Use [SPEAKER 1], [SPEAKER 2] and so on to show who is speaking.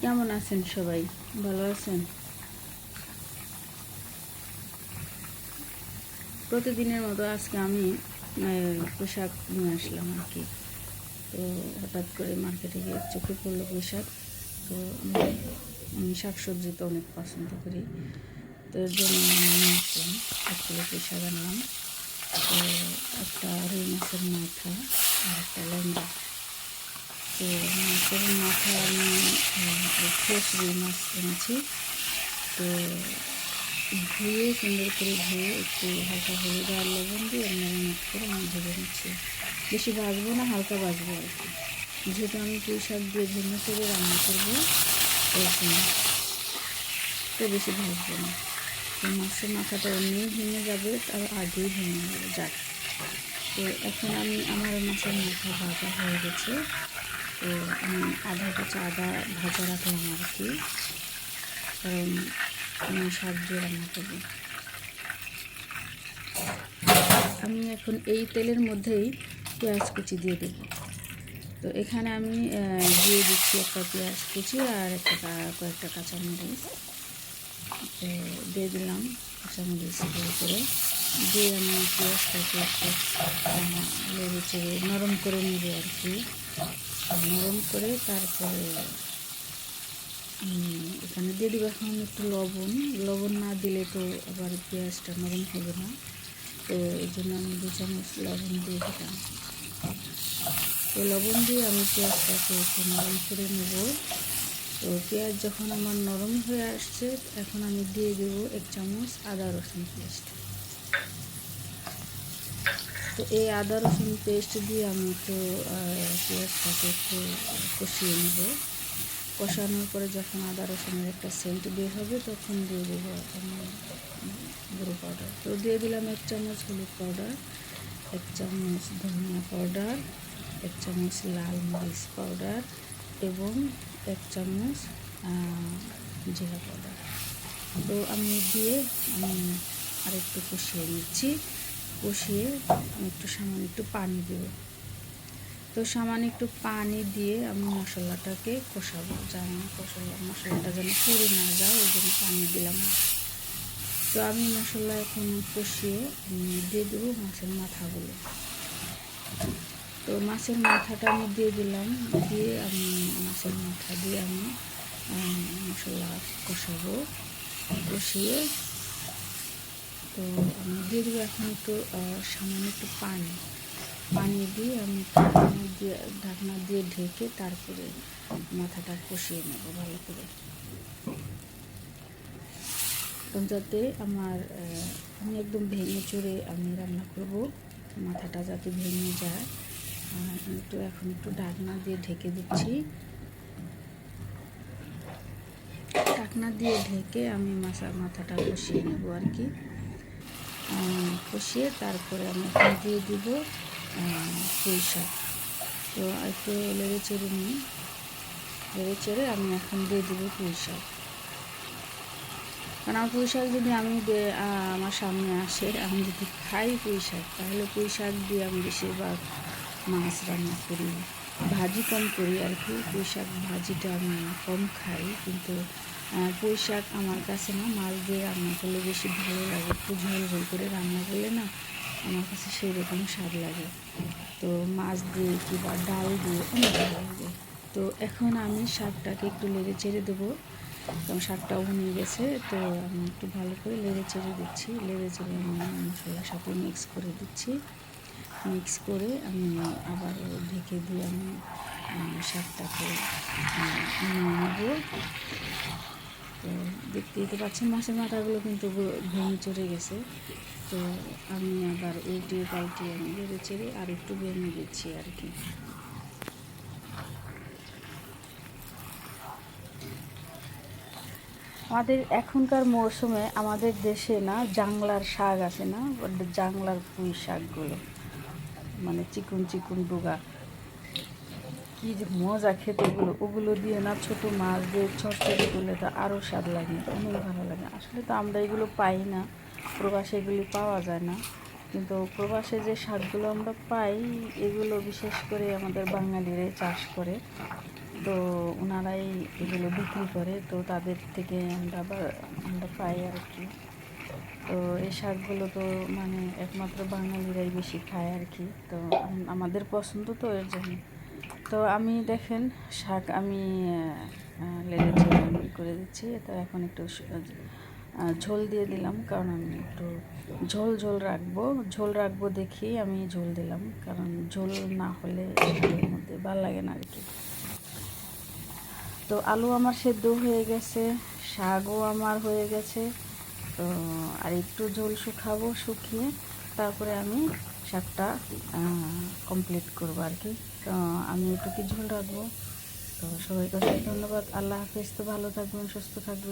[SPEAKER 1] কেমন আছেন সবাই? ভালো আছেন? প্রতিদিনের মতো আজকে আমি পোশাক নিয়ে আসলাম আর কি। তো হঠাৎ করে মার্কেটে গিয়ে চোখে পড়ল পোশাক। তো আমি- শাকসবজি তো অনেক পছন্দ করি। তো এর জন্য আমি নিয়ে আসলাম। এক পোশাক আনলাম। তো একটা রুই মাছের মাথা আর একটা লম্বা তো মাছের মাথা আমি ফ্রেশ রুই মাছ এনেছি তো ধুয়ে সুন্দর করে ধুয়ে একটু হালকা হলুদ আর লবণ দিয়ে ম্যারিনেট করে আমি ভেজে নিচ্ছি বেশি ভাজবো না হালকা ভাজবো আর কি যেহেতু আমি পুঁই শাক দিয়ে ভেঙে করে রান্না করব জন্য তো বেশি ভাজবো না তো মাছের মাথাটা এমনি ভেঙে যাবে তার আগেই ভেঙে যাবে যাক তো এখন আমি আমার মাছের মাথা ভাজা হয়ে গেছে। তো আমি আধা কাঁচা আদা ভাজা রাখলাম আর কি। কারণ আমি দিয়ে রান্না করব। আমি এখন এই তেলের মধ্যেই পেঁয়াজ কুচি দিয়ে দেবো। তো এখানে আমি দিয়ে দিচ্ছি একটা পেঁয়াজ কুচি আর একটা কয়েকটা কাঁচামরিচ। তো দিয়ে দিলাম কাঁচামরিচ দিয়ে করে, দিয়ে আমি পেঁয়াজটাকে একটু চেড়ে নরম করে নেব আর কি। নরম করে তারপরে এখানে দিয়ে দিব এখন একটু লবণ। লবণ না দিলে তো আবার পেঁয়াজটা নরম হবে না। তো এই জন্য আমি দু চামচ লবণ দিয়ে দিলাম। তো লবণ দিয়ে আমি পেঁয়াজটাকে একটু নরম করে নেব। তো পেঁয়াজ যখন আমার নরম হয়ে আসছে, এখন আমি দিয়ে দেবো এক চামচ আদা রসুন পেস্ট। তো এই আদা রসুন পেস্ট দিয়ে আমি আহ, পেঁয়াজটাকে একটু কষিয়ে নেব। কষানোর পরে যখন আদা রসুনের একটা সেন্ট বের হবে তখন দিয়ে দেবো গুঁড়ো পাউডার তো দিয়ে দিলাম এক চামচ হলুদ পাউডার এক চামচ ধনিয়া পাউডার এক চামচ লাল মরিচ পাউডার এবং এক চামচ জিরা পাউডার তো আমি দিয়ে আমি আরেকটু কষিয়ে নিচ্ছি। কষিয়ে একটু সামান্য একটু পানি দেবো। তো সামান্য একটু পানি দিয়ে আমি মশলাটাকে কষাবো, যেন মশলা মশলাটা যেন পুড়ে না যায়, ওই জন্য পানি দিলাম। তো আমি মশলা এখন কষিয়ে দিয়ে দেবো মাছের মাথাগুলো। তো মাছের মাথাটা আমি দিয়ে দিলাম, দিয়ে আমি মাছের মাথা দিয়ে আমি মশলা কষাবো। কষিয়ে তো আমি দিয়ে দেবো এখন একটু সামান্য একটু পানি। পানি দিয়ে আমি ঢাকনা দিয়ে ঢাকনা দিয়ে ঢেকে তারপরে মাথাটা কষিয়ে নেব ভালো করে। যাতে আমার আমি একদম ভেঙে চড়ে আমি রান্না করব, মাথাটা যাতে ভেঙে যায়। আমি একটু এখন একটু ঢাকনা দিয়ে ঢেকে দিচ্ছি। ঢাকনা দিয়ে ঢেকে আমি মাছা মাথাটা কষিয়ে নেব আর কি। কষিয়ে তারপরে আমি এখন দিয়ে দিব পুঁই শাক। তো একটু লেড়ে চেড়ে নিই। লেড়ে চেড়ে আমি এখন দিয়ে দিব পুঁই শাক। কারণ আমার পুঁই শাক যদি আমি আমার সামনে আসে, আমি যদি খাই পুঁই শাক, তাহলে পুঁই শাক দিয়ে আমি বেশিরভাগ মাছ রান্না করি, ভাজি কম করি আর কি। পুঁই শাক ভাজিটা আমি কম খাই, কিন্তু পুঁই শাক আমার কাছে না, মাছ দিয়ে রান্না করলে বেশি ভালো লাগে। একটু ঝোল ঝোল করে রান্না করলে না আমার কাছে সেই রকম স্বাদ লাগে। তো মাছ দিয়ে কিংবা ডাল দিয়ে অনেক ভালো লাগে। তো এখন আমি শাকটাকে একটু লেড়ে চেড়ে দেবো। কারণ শাকটা উনে গেছে, তো আমি একটু ভালো করে লেড়ে চেড়ে দিচ্ছি। লেড়ে চেড়ে আমি মশলার সাথে মিক্স করে দিচ্ছি। মিক্স করে আমি আবার ঢেকে দিয়ে আমি শাকটাকে নিয়ে নেব। তো দেখতে দেখতে পাচ্ছেন মাছের মাথাগুলো কিন্তু ভেঙে চড়ে গেছে। তো আমি আবার উল্টিয়ে পাল্টিয়ে আমি বেড়ে চেড়ে আর একটু ভেঙে দিচ্ছি আর কি। আমাদের এখনকার মরশুমে আমাদের দেশে না জাংলার শাক আছে না জাংলার পুঁই শাকগুলো। মানে চিকুন চিকুন ডুগা। কি যে মজা খেতে ওগুলো ওগুলো দিয়ে না ছোট মাছ দিয়ে চচ্চড়ি করলে তো আরও স্বাদ লাগে, অনেক ভালো লাগে। আসলে তো আমরা এগুলো পাই না, প্রবাসে এগুলি পাওয়া যায় না। কিন্তু প্রবাসে যে শাকগুলো আমরা পাই, এগুলো বিশেষ করে আমাদের বাঙালিরাই চাষ করে। তো ওনারাই এগুলো বিক্রি করে, তো তাদের থেকে আমরা আমরা পাই আর কি। তো এই শাকগুলো তো মানে একমাত্র বাঙালিরাই বেশি খায় আর কি। তো আমাদের পছন্দ তো এর জন্য। তো আমি দেখেন, শাক আমি লেগে আমি করে দিচ্ছি। তো এখন একটু ঝোল দিয়ে দিলাম, কারণ আমি একটু ঝোল ঝোল রাখব। ঝোল রাখব দেখি আমি ঝোল দিলাম, কারণ ঝোল না হলে শাকের মধ্যে ভালো লাগে না আর কি তো আলু আমার সেদ্ধ হয়ে গেছে, শাকও আমার হয়ে গেছে। তো আর একটু ঝোল শুকাবো, শুকিয়ে তারপরে আমি শাকটা কমপ্লিট করব আর কি। তো আমি একটু কিছু ঝোল রাখব তো সবাই কাছে ধন্যবাদ। আল্লাহ হাফিজ। তো ভালো থাকবেন, সুস্থ থাকবেন।